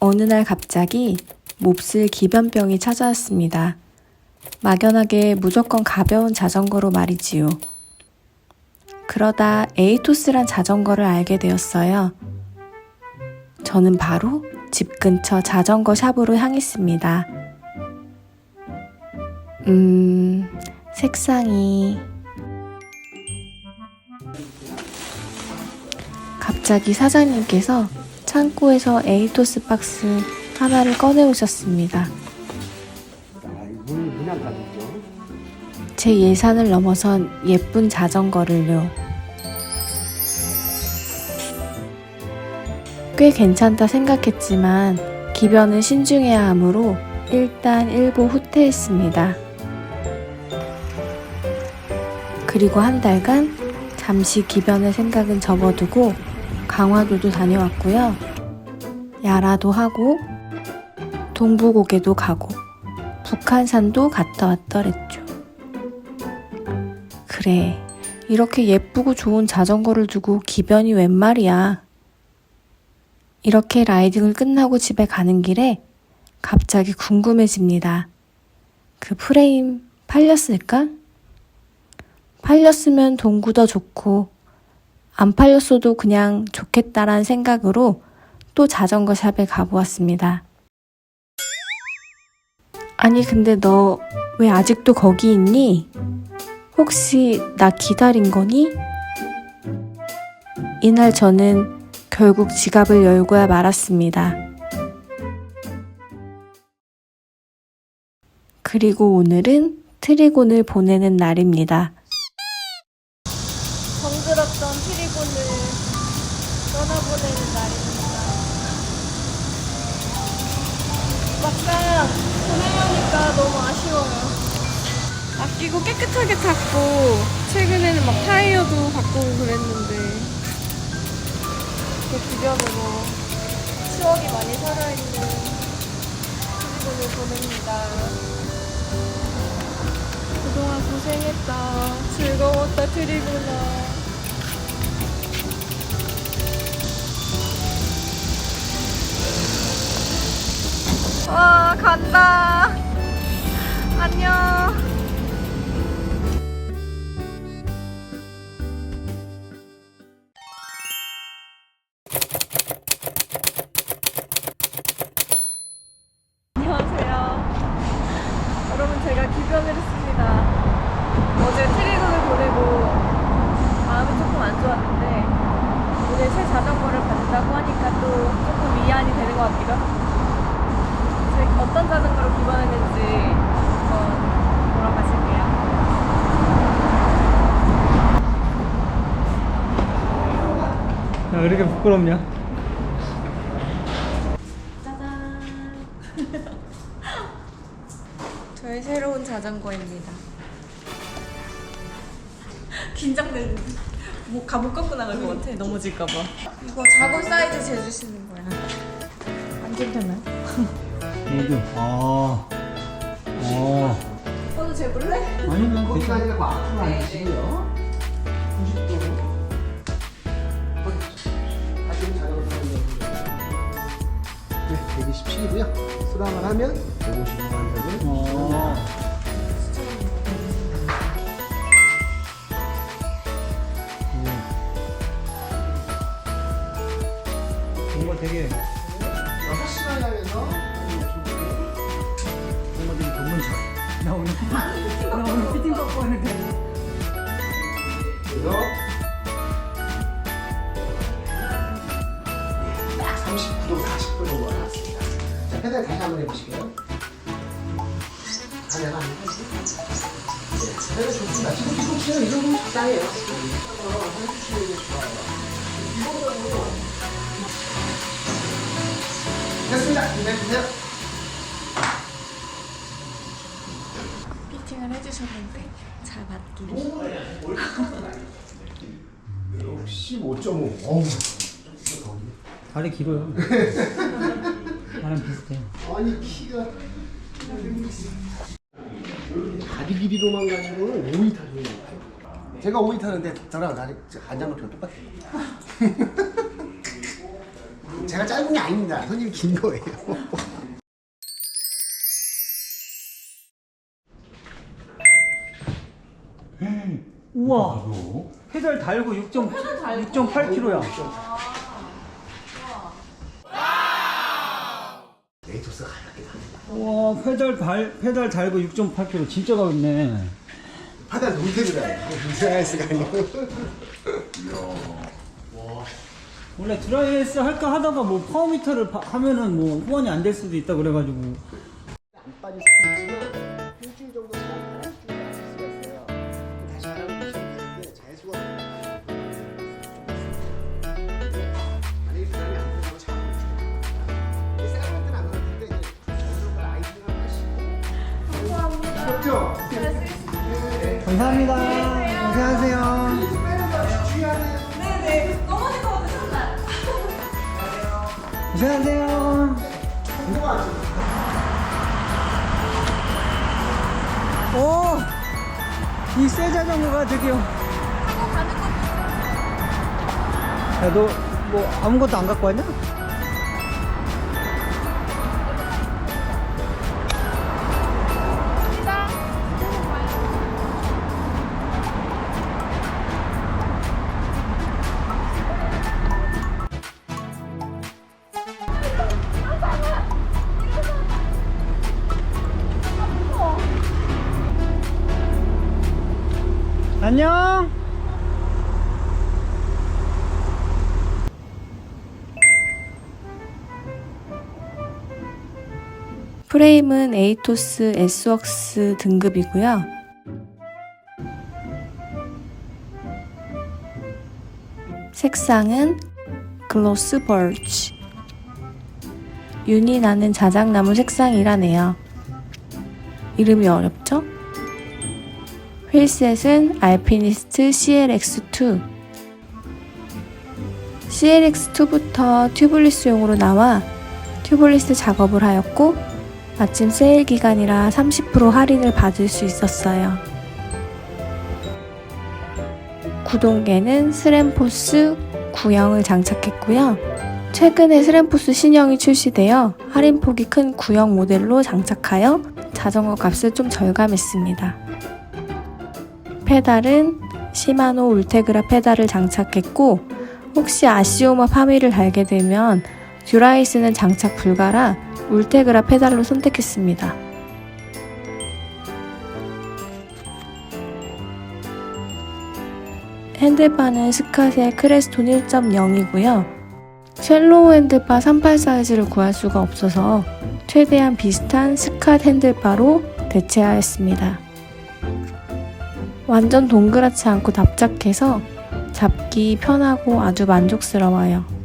어느 날 갑자기 몹쓸 기변병이 찾아왔습니다. 막연하게 무조건 가벼운 자전거로 말이지요. 그러다 에이토스란 자전거를 알게 되었어요. 저는 바로 집 근처 자전거 샵으로 향했습니다. 음, 색상이. 갑자기 사장님께서 창고에서 에이토스 박스 하나를 꺼내오셨습니다. 제 예산을 넘어선 예쁜 자전거를요. 꽤 괜찮다 생각했지만 기변은 신중해야 하므로 일단 일부 후퇴했습니다. 그리고 한 달간 잠시 기변의 생각은 접어두고 강화도도 다녀왔고요. 야라도 하고 동부고개도 가고 북한산도 갔다 왔더랬죠. 그래, 이렇게 예쁘고 좋은 자전거를 두고 기변이 웬 말이야. 이렇게 라이딩을 끝나고 집에 가는 길에 갑자기 궁금해집니다. 그 프레임 팔렸을까? 팔렸으면 동구 더 좋고, 안 팔렸어도 그냥 좋겠다란 생각으로 또 자전거 샵에 가보았습니다. 아니, 근데 너 왜 아직도 거기 있니? 혹시 나 기다린 거니? 이날 저는 결국 지갑을 열고야 말았습니다. 그리고 오늘은 트리곤을 보내는 날입니다. 정들었던 트리곤을 떠나보내는 날입니다. 막상 보내려니까 너무 아쉬워요. 아끼고 깨끗하게 탔고 최근에는 막 타이어도 바꾸고 그랬는데 그 주변으로 추억이 많이 살아있는 트리곤을 보냅니다. 그동안 고생했다. 즐거웠다 트리곤아. 와 간다. 안녕. 이렇게 부끄럽냐? 짜잔. 저의 새로운 자전거입니다. 긴장되는. 뭐 가못 갖고 나갈 것 같아. 넘어질까봐. 이거 작은 사이즈 재주시는 거야. 안 괜찮나요? 이거. 아. 어. 오늘 재볼래? 아니, 난 거기가 괜찮아. 아니라 뭐 앞으로 앉으시고요. 90도로. 17이고요. 수당을 하면 150만 원을 어. 정말 되게 6시간 하면서 정말 되게 전문적 나 오늘 나 오늘 피팅 받고 왔는데 그래서 페달 다시 한번 해보실게요. 가면 안 되지? 네, 페달 좋습니다. 지금 지금 치는 이 정도면 적당해요. 됐습니다. 준비해주세요. 피팅을 해주셨는데 잘 맞기를. 15.5. 어우. 다리 길어요. 나랑 비슷해. 아니 키가 다리 길이로만 가지고는 5위 타는 거예요. 제가 5위 타는데 저랑 다리 안장높이가 똑같아요. 제가 짧은 게 아닙니다. 손님이 긴 거예요. 우와. 페달 달고 6.8kg야. 가볍게 다. 와 페달 달 페달 달고 6.8kg 진짜 가볍네. 바다 농태그라요. 무쇠아이스가 아니고. 원래 드라이에스 할까 하다가 뭐 파워미터를 바- 하면은 뭐 후원이 안 될 수도 있다 그래가지고 안 빠질 수도 있지만 감사합니다. 안녕하세요. 네네. 넘어질 것 같아, 정말. 고생하세요. 오, 이새 자전거가 드디어. 야, 너 뭐 아무것도 안 갖고 왔냐? 프레임은 에이토스 S웍스 등급이고요. 색상은 글로스 벌치. 윤이 나는 자작나무 색상이라네요. 이름이 어렵죠? 휠셋은 알피니스트 CLX2. CLX2부터 튜블리스용으로 나와 튜블리스 작업을 하였고 마침 세일 기간이라 30% 할인을 받을 수 있었어요. 구동계는 스램포스 9형을 장착했고요. 최근에 스램포스 신형이 출시되어 할인폭이 큰 9형 모델로 장착하여 자전거 값을 좀 절감했습니다. 페달은 시마노 울테그라 페달을 장착했고 혹시 아시오마 파미를 달게 되면 듀라이스는 장착 불가라 울테그라 페달로 선택했습니다. 핸들바는 스캇의 크레스톤 1.0이고요. 쉘로우 핸들바 38 사이즈를 구할 수가 없어서 최대한 비슷한 스캇 핸들바로 대체하였습니다. 완전 동그랗지 않고 납작해서 잡기 편하고 아주 만족스러워요.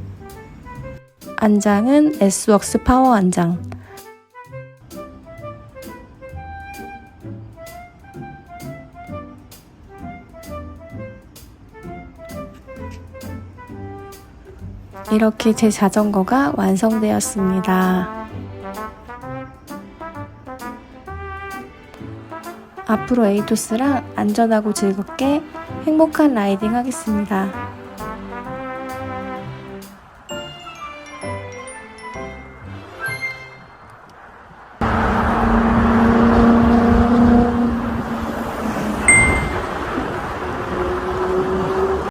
안장은 S웍스 파워 안장. 이렇게 제 자전거가 완성되었습니다. 앞으로 에이토스랑 안전하고 즐겁게 행복한 라이딩 하겠습니다.